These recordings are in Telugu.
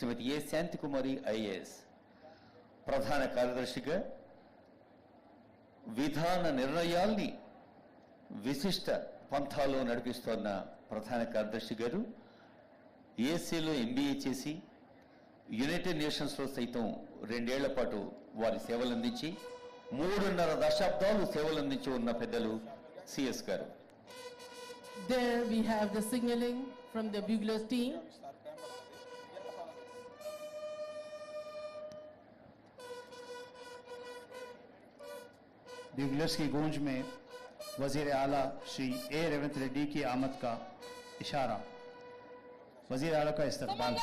శ్రీమతి ఏ శాంతికుమారి ఐఏఎస్ ప్రధాన కార్యదర్శిగా విధాన నిర్ణయాల్ని విశిష్ట పంథాలో నడిపిస్తోన్న ప్రధాన కార్యదర్శి గారు ఏసీలో ఎంబీఏ చేసి యునైటెడ్ నేషన్స్లో సైతం రెండేళ్ళ పాటు వారి సేవలు అందించి మూడున్నర దశాబ్దాలు సేవలు అందించి ఉన్న పెద్దలు సిఎస్ గారు There we have the signaling from the buglers team. बिगलर्स की गूंज में वज़ीर आला श्री ए. रेवंत रेड्डी की आमद का इशारा। वज़ीर आला का इस्तकबाल।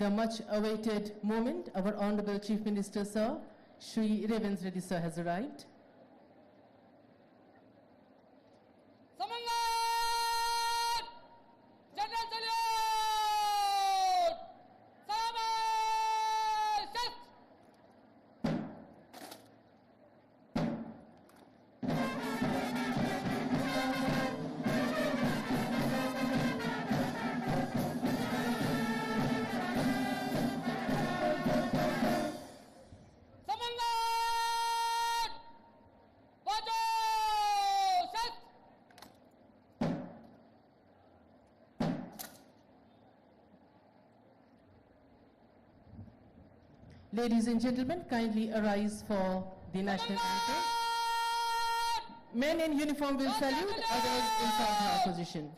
The much awaited moment, our Honorable Chief Minister Sir, Shri Revens Reddy Sir has arrived. Ladies and gentlemen, kindly arise for the national anthem. Men in uniform will salute, others in southern position.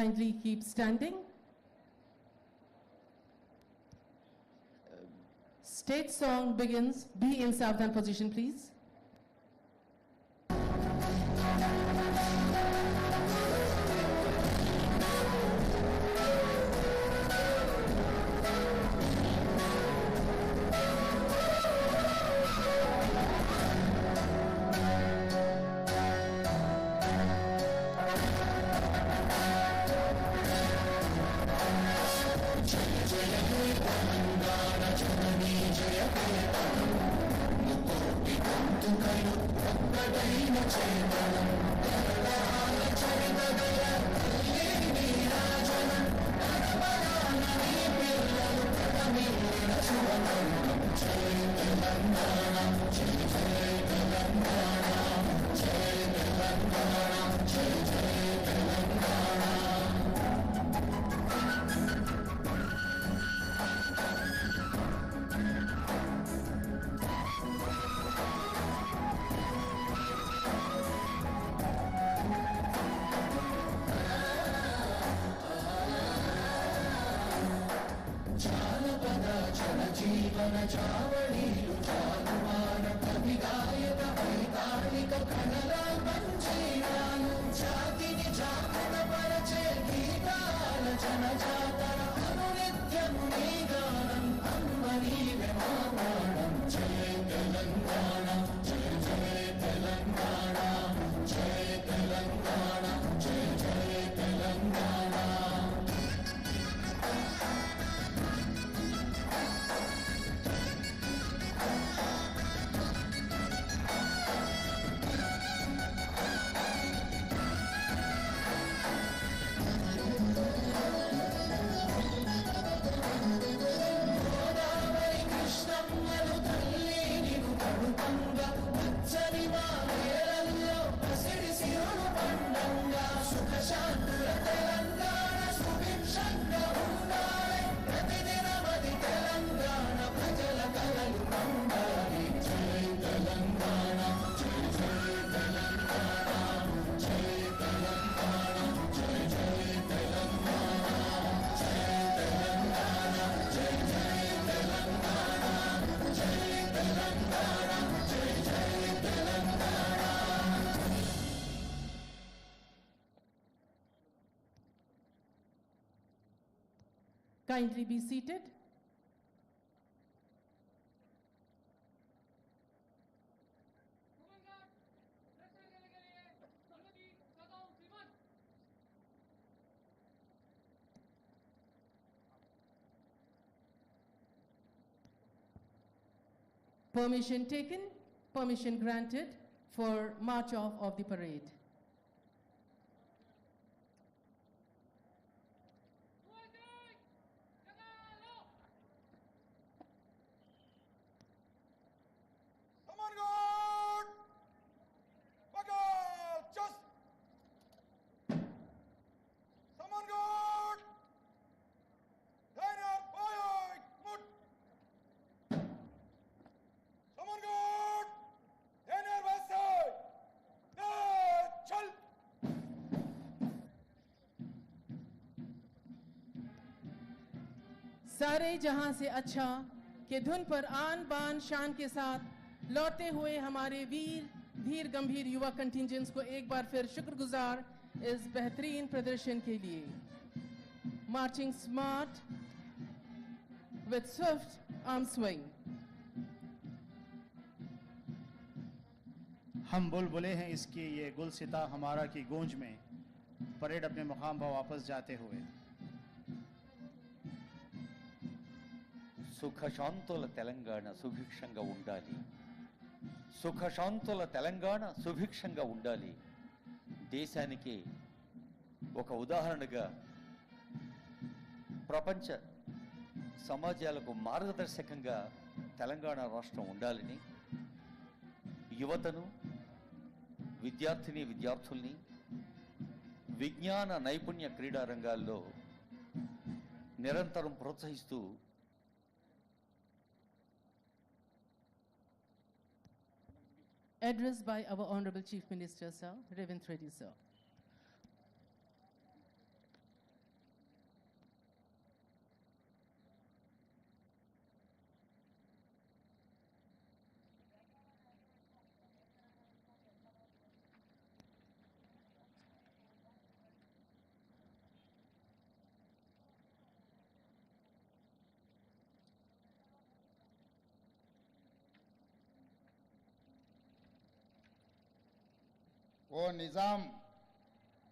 Kindly keep standing. State song begins. Be in southern position, please. Kindly be seated. Permission taken, permission granted for march off of the parade. सारे जहाँ से अच्छा कि धुन पर आन बान शान के साथ लौटे हुए हमारे वीर, धीर, गंभीर युवा कंटिजेंट्स को एक बार फिर शुक्रगुजार इस बेहतरीन प्रदर्शन के लिए। Marching smart with swift arm swing हम बुलबुले हैं इसकी ये गुलसिता हमारा की गूंज में, परेड अपने मुकाम पर वापस जाते हुए। సుఖశాంతుల తెలంగాణ సుభిక్షంగా ఉండాలి. సుఖశాంతుల తెలంగాణ సుభిక్షంగా ఉండాలి. దేశానికి ఒక ఉదాహరణగా ప్రపంచ సమాజాలకు మార్గదర్శకంగా తెలంగాణ రాష్ట్రం ఉండాలని యువతను విద్యార్థిని విద్యార్థుల్ని విజ్ఞాన నైపుణ్య క్రీడా రంగాల్లో నిరంతరం ప్రోత్సహిస్తూ Address by our Honorable Chief Minister, sir, Revent Reddy, sir. ఓ నిజాం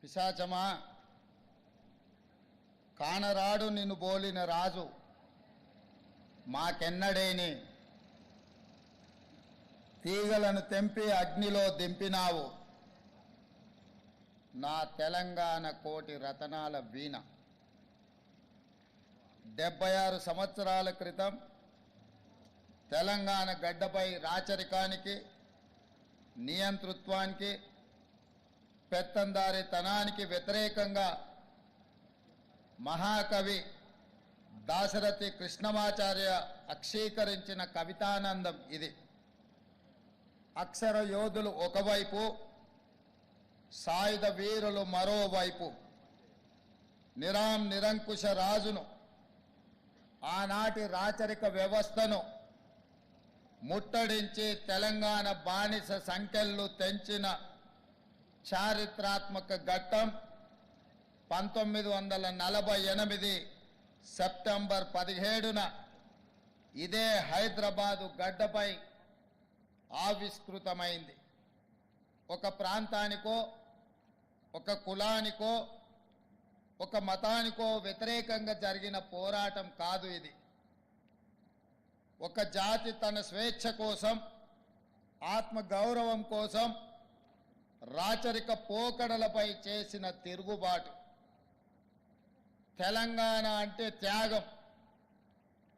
పిశాచమా కానరాడు నిన్ను బోలిన రాజు మాకెన్నడేని? తీగలను తెంపి అగ్నిలో దింపినావు. నా తెలంగాణ కోటి రతనాల వీణ. డెబ్బై ఆరు సంవత్సరాల క్రితం తెలంగాణ గడ్డపై రాచరికానికి నియంతృత్వానికి పెత్తందారి తనానికి వ్యతిరేకంగా మహాకవి దాశరథి కృష్ణమాచార్య అక్షీకరించిన కవితానందం ఇది. అక్షర యోధులు ఒకవైపు సాయుధ వీరులు మరోవైపు నిరాం నిరంకుశ రాజును ఆనాటి రాచరిక వ్యవస్థను ముట్టడించి తెలంగాణ బానిస సంఖ్యలు తెంచిన చారిత్రాత్మక ఘట్టం పంతొమ్మిది వందల నలభై ఎనిమిది సెప్టెంబర్ పదిహేడున ఇదే హైదరాబాదు గడ్డపై ఆవిష్కృతమైంది. ఒక ప్రాంతానికో ఒక కులానికో ఒక మతానికో వ్యతిరేకంగా జరిగిన పోరాటం కాదు ఇది. ఒక జాతి తన స్వేచ్ఛ కోసం ఆత్మ గౌరవం కోసం రాచరిక పోకడలపై చేసిన తిరుగుబాటు. తెలంగాణ అంటే త్యాగం.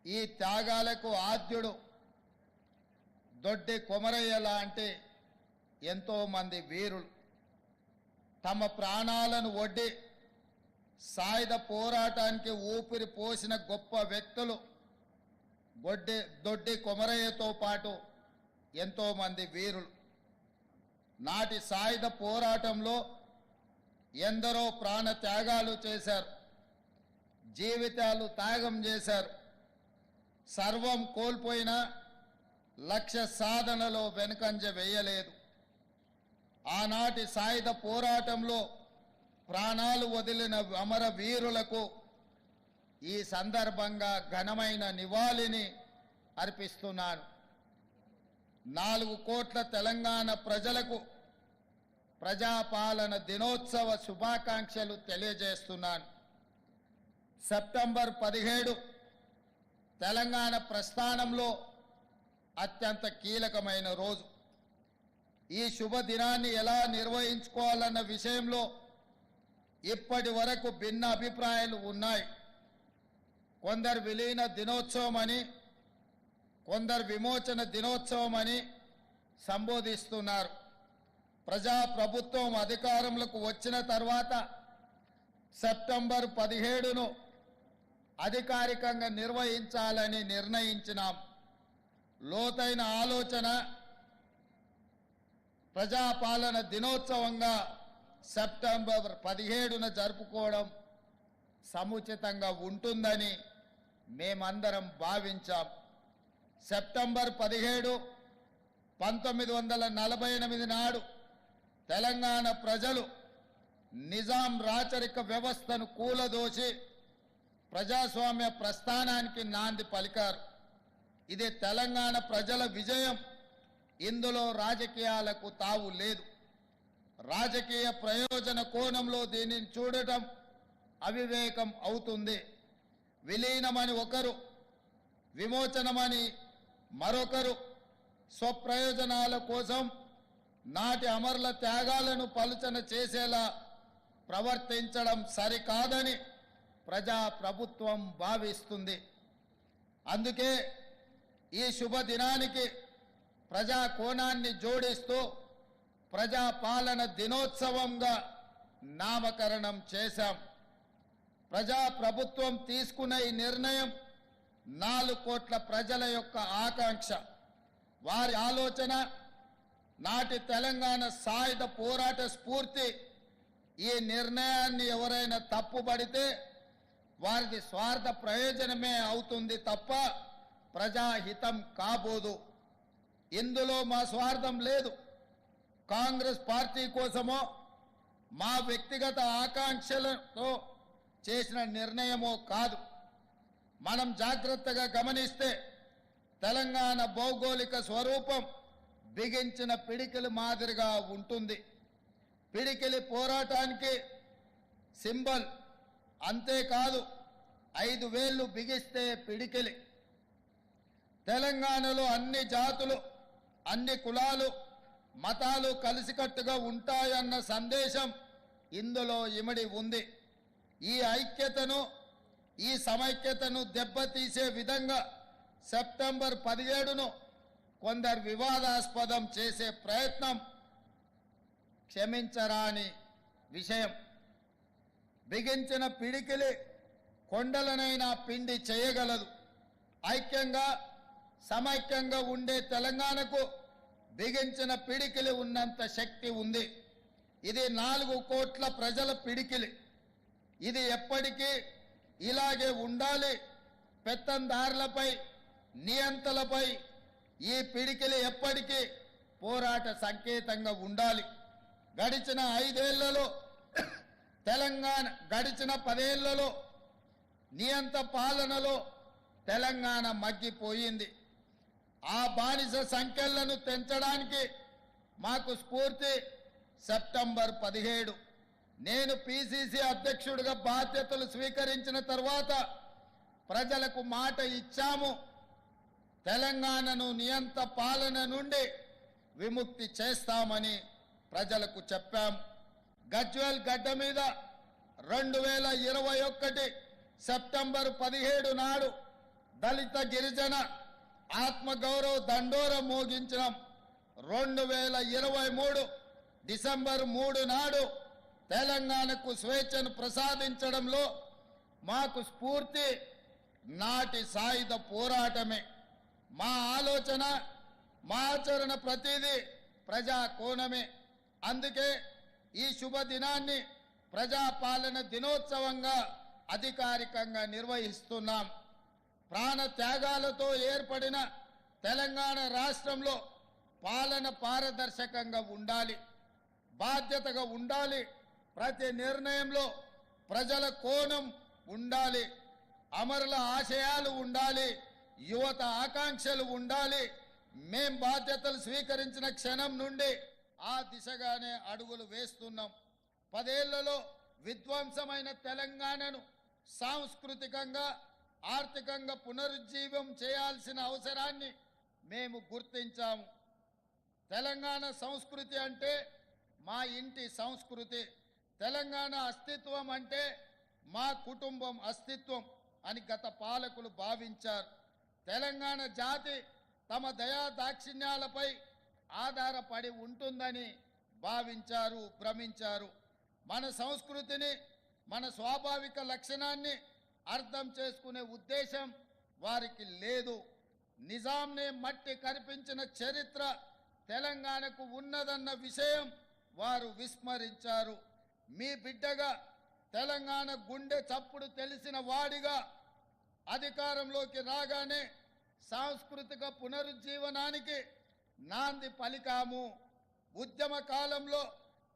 ఈ త్యాగాలకు ఆద్యుడు దొడ్డి కొమరయ్య లాంటి ఎంతోమంది వీరులు. తమ ప్రాణాలను ఒడ్డి సాయుధ పోరాటానికి ఊపిరి పోసిన గొప్ప వ్యక్తులు గొడ్డి దొడ్డి కొమరయ్యతో పాటు ఎంతోమంది వీరులు. నాటి సాయుధ పోరాటంలో ఎందరో ప్రాణ త్యాగాలు చేశారు. జీవితాలు త్యాగం చేశారు. సర్వం కోల్పోయిన లక్ష్య సాధనలో వెనుకంజ వేయలేదు. ఆనాటి సాయుధ పోరాటంలో ప్రాణాలు వదిలిన అమర వీరులకు ఈ సందర్భంగా ఘనమైన నివాళిని అర్పిస్తున్నాను. నాలుగు కోట్ల తెలంగాణ ప్రజలకు ప్రజాపాలన దినోత్సవ శుభాకాంక్షలు తెలియజేస్తున్నాను. సెప్టెంబర్ పదిహేడు తెలంగాణ ప్రస్థానంలో అత్యంత కీలకమైన రోజు. ఈ శుభ దినాన్ని ఎలా నిర్వహించుకోవాలన్న విషయంలో ఇప్పటి వరకు భిన్న అభిప్రాయాలు ఉన్నాయి. కొందరు విలీన దినోత్సవం అని కొందరు విమోచన దినోత్సవం అని సంబోధిస్తున్నారు. ప్రజా ప్రభుత్వం అధికారంలోకి వచ్చిన తర్వాత సెప్టెంబర్ పదిహేడును అధికారికంగా నిర్వహించాలని నిర్ణయించినాం. లోతైన ఆలోచన ప్రజాపాలన దినోత్సవంగా సెప్టెంబర్ పదిహేడున జరుపుకోవడం సముచితంగా ఉంటుందని మేమందరం భావించాం. సెప్టెంబర్ పదిహేడు పంతొమ్మిది వందల నలభై ఎనిమిది నాడు తెలంగాణ ప్రజలు నిజాం రాచరిక వ్యవస్థను కూలదోసి ప్రజాస్వామ్య ప్రస్థానానికి నాంది పలికారు. ఇది తెలంగాణ ప్రజల విజయం. ఇందులో రాజకీయాలకు తావు లేదు. రాజకీయ ప్రయోజన కోణంలో దీనిని చూడటం అవివేకం అవుతుంది. విలీనమని ఒకరు విమోచనమని మరొకరు స్వప్రయోజనాల కోసం నాటి అమరుల త్యాగాలను పలుచన చేసేలా ప్రవర్తించడం సరికాదని ప్రజా ప్రభుత్వం భావిస్తుంది. అందుకే ఈ శుభ దినానికి ప్రజా కోణాన్ని జోడిస్తూ ప్రజాపాలన దినోత్సవంగా నామకరణం చేశాం. ప్రజా ప్రభుత్వం తీసుకున్న ఈ నిర్ణయం నాలుగు కోట్ల ప్రజల యొక్క ఆకాంక్ష. వారి ఆలోచన నాటి తెలంగాణ సాయుధ పోరాట స్ఫూర్తి. ఈ నిర్ణయాన్ని ఎవరైనా తప్పుపడితే వారిది స్వార్థ ప్రయోజనమే అవుతుంది తప్ప ప్రజాహితం కాబోదు. ఇందులో మా స్వార్థం లేదు. కాంగ్రెస్ పార్టీ కోసమో మా వ్యక్తిగత ఆకాంక్షలతో చేసిన నిర్ణయమో కాదు. మనం జాగ్రత్తగా గమనిస్తే తెలంగాణ భౌగోళిక స్వరూపం బిగించిన పిడికిలి మాదిరిగా ఉంటుంది. పిడికిలి పోరాటానికి సింబల్ అంతేకాదు ఐదు వేళ్ళు బిగిస్తే పిడికిలి. తెలంగాణలో అన్ని జాతులు అన్ని కులాలు మతాలు కలిసికట్టుగా ఉంటాయన్న సందేశం ఇందులో ఇమిడి ఉంది. ఈ ఐక్యతను ఈ సమైక్యతను దెబ్బతీసే విధంగా సెప్టెంబర్ పదిహేడును కొందరు వివాదాస్పదం చేసే ప్రయత్నం క్షమించరాని విషయం. బిగించిన పిడికిలి కొండలనైనా పిండి చేయగలదు. ఐక్యంగా సమైక్యంగా ఉండే తెలంగాణకు బిగించిన పిడికిలి ఉన్నంత శక్తి ఉంది. ఇది నాలుగు కోట్ల ప్రజల పిడికిలి. ఇది ఎప్పటికీ ఇలాగే ఉండాలి. పెత్తందారులపై నియంతలపై ఈ పిడికిలి ఎప్పటికీ పోరాట సంకేతంగా ఉండాలి. గడిచిన ఐదేళ్ళలో తెలంగాణ గడిచిన పదేళ్ళలో నియంత పాలనలో తెలంగాణ మగ్గిపోయింది. ఆ బానిస సంఖ్యలను తెంచడానికి మాకు స్ఫూర్తి సెప్టెంబర్ పదిహేడు. నేను పిసిసి అధ్యక్షుడిగా బాధ్యతలు స్వీకరించిన తర్వాత ప్రజలకు మాట ఇచ్చాము. తెలంగాణను నియంత పాలన నుండి విముక్తి చేస్తామని ప్రజలకు చెప్పాం. గజ్వేల్ గడ్డ మీద రెండు వేల ఇరవై ఒకటి సెప్టెంబర్ పదిహేడు నాడు దళిత గిరిజన ఆత్మగౌరవ దండోర మోగించడం రెండు వేల ఇరవై మూడు డిసెంబర్ మూడు నాడు తెలంగాణకు స్వేచ్ఛను ప్రసాదించడంలో మాకు స్ఫూర్తి నాటి సాయుధ పోరాటమే. మా ఆలోచన మా ఆచరణ ప్రతిదీ ప్రజా కోణమే. అందుకే ఈ శుభ దినాన్ని ప్రజాపాలన దినోత్సవంగా అధికారికంగా నిర్వహిస్తున్నాం. ప్రాణ త్యాగాలతో ఏర్పడిన తెలంగాణ రాష్ట్రంలో పాలన పారదర్శకంగా ఉండాలి బాధ్యతగా ఉండాలి ప్రతి నిర్ణయంలో ప్రజల కోణం ఉండాలి అమరుల ఆశయాలు ఉండాలి యువత ఆకాంక్షలు ఉండాలి. మేం బాధ్యతలు స్వీకరించిన క్షణం నుండి ఆ దిశగానే అడుగులు వేస్తున్నాం. పదేళ్ళలో విధ్వంసమైన తెలంగాణను సాంస్కృతికంగా ఆర్థికంగా పునరుజ్జీవం చేయాల్సిన అవసరాన్ని మేము గుర్తించాము. తెలంగాణ సంస్కృతి అంటే మా ఇంటి సంస్కృతి. తెలంగాణ అస్తిత్వం అంటే మా కుటుంబం అస్తిత్వం అని గత పాలకులు భావించారు. తెలంగాణ జాతి తమ దయా దాక్షిణ్యాలపై ఆధారపడి ఉంటుందని భావించారు భ్రమించారు. మన సంస్కృతిని మన స్వాభావిక లక్షణాన్ని అర్థం చేసుకునే ఉద్దేశం వారికి లేదు. నిజాంనే మట్టి కనిపించిన చరిత్ర తెలంగాణకు ఉన్నదన్న విషయం వారు విస్మరించారు. మీ బిడ్డగా తెలంగాణ గుండె చప్పుడు తెలిసిన వాడిగా అధికారంలోకి రాగానే సాంస్కృతిక పునరుజ్జీవనానికి నాంది పలికాము. ఉద్యమ కాలంలో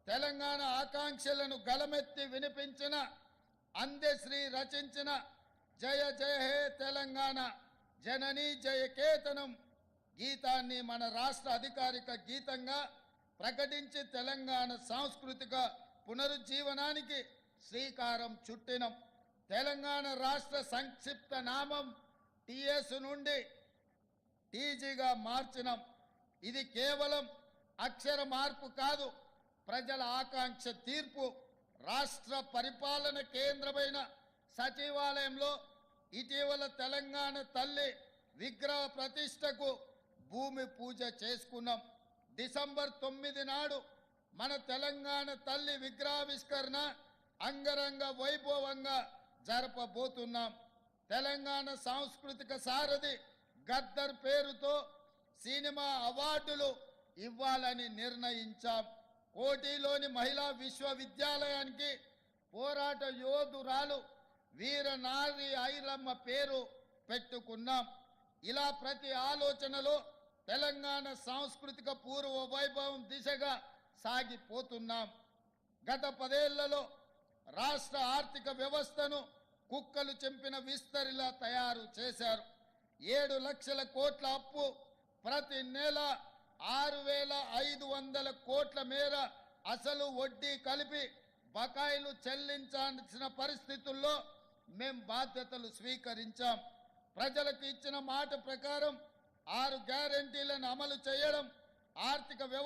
తెలంగాణ ఆకాంక్షలను గలమెత్తి వినిపించిన అందశ్రీ రచించిన జయ జయ హే తెలంగాణ జననీ జయకేతనం గీతాన్ని మన రాష్ట్ర అధికారిక గీతంగా ప్రకటించి తెలంగాణ సాంస్కృతిక పునరుజ్జీవనానికి శ్రీకారం చుట్టినం. తెలంగాణ రాష్ట్ర సంక్షిప్త నామం టిఎస్ నుండి టీజీగా మార్చినం. ఇది కేవలం అక్షర మార్పు కాదు ప్రజల ఆకాంక్ష తీర్పు. రాష్ట్ర పరిపాలన కేంద్రమైన సచివాలయంలో ఇటీవల తెలంగాణ తల్లి విగ్రహ ప్రతిష్టకు భూమి పూజ చేసుకున్నాం. డిసెంబర్ తొమ్మిది నాడు మన తెలంగాణ తల్లి విగ్రహావిష్కరణ అంగరంగ వైభవంగా జరపబోతున్నాం. తెలంగాణ సాంస్కృతిక సారథి గద్దర్ పేరుతో సినిమా అవార్డులు ఇవ్వాలని నిర్ణయించాం. కోటిలోని మహిళా విశ్వవిద్యాలయానికి పోరాట యోధురాలు వీరనారి ఐలమ్మ పేరు పెట్టుకున్నాం. ఇలా ప్రతి ఆలోచనలో తెలంగాణ సాంస్కృతిక పూర్వ వైభవం దిశగా సాగిపోతున్నాం. గత పదేళ్ళలో రాష్ట్ర ఆర్థిక వ్యవస్థను కుక్కలు చెంపిన విస్తరిలా తయారు చేశారు. ఏడు లక్షల కోట్ల అప్పు ప్రతి నెల ఆరు వేల ఐదు వందల కోట్ల మేర అసలు వడ్డీ కలిపి బకాయిలు చెల్లించాల్సిన పరిస్థితుల్లో మేం బాధ్యతలు స్వీకరించాం. ప్రజలకు ఇచ్చిన మాట ప్రకారం ఆరు గ్యారెంటీలను అమలు చేయడం ఆర్థిక వ్యవస్థ